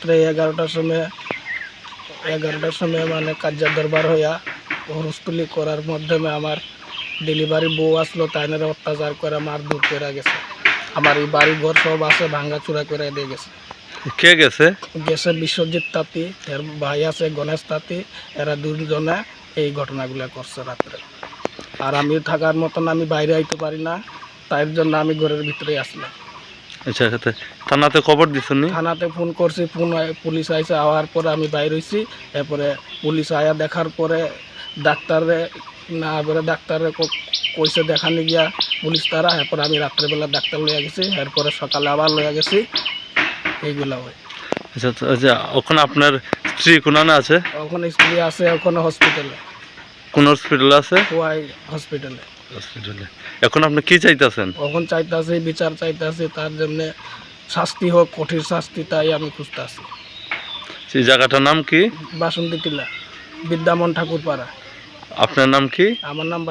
রাত্রে এগারোটার সময় এগারোটার সময় মানে কার্য দরবার হইয়া হরস্তুলি করার মাধ্যমে আমার ডেলিভারি বউ আসলো তাইনের অত্যাচার করে মার দূর করে গেছে। আমার এই বাড়ি ঘর সব আছে ভাঙ্গা চূড়া করে দিয়ে গেছে। কে গেছে? গেছে বিশ্বজিৎ তাঁতি এর ভাই আছে গণেশ তাঁতি এরা দুজনে এই ঘটনাগুলো করছে রাত্রে। আর আমি থাকার মতন আমি বাইরে আইতে পারি না তাই জন্য আমি ঘরের ভিতরে আসলাম। আচ্ছা আচ্ছা থানাতে খবর দিছনি থানাতে ফোন করছি ফোন পুলিশ আইসে আওয়ার পরে আমি বাইর হইছি। এরপরে পুলিশ আয়া দেখার পরে ডাক্তারে না এবারে ডাক্তারে ক- কইছে দেখানি গিয়া পুলিশ তারা। এরপরে আমি রাত্রেবেলা ডাক্তার লইয়া গেছি এরপরে সকালে আবার লইয়া গেছি। এইগুলা হয়। আচ্ছা আচ্ছা, আচ্ছা ওখানে আপনার স্ত্রী কোনানে আছে? ওখানে স্ত্রী আছে ওখানে হসপিটালে কোন হসপিটাল আছে? ওয়াই হসপিটালে হসপিটালে এখন আপনি কি চাইতেছেন? এখন চাইতেছি বিচার চাইতেছি তার জন্য শাস্তি হোক কঠিন শাস্তি তাই আমি খুঁজতেছি। সেই জায়গাটার নাম কি? বাসন্তী টিলা বিদ্যামন ঠাকুরপাড়া। আপনার নাম কি? আমার নাম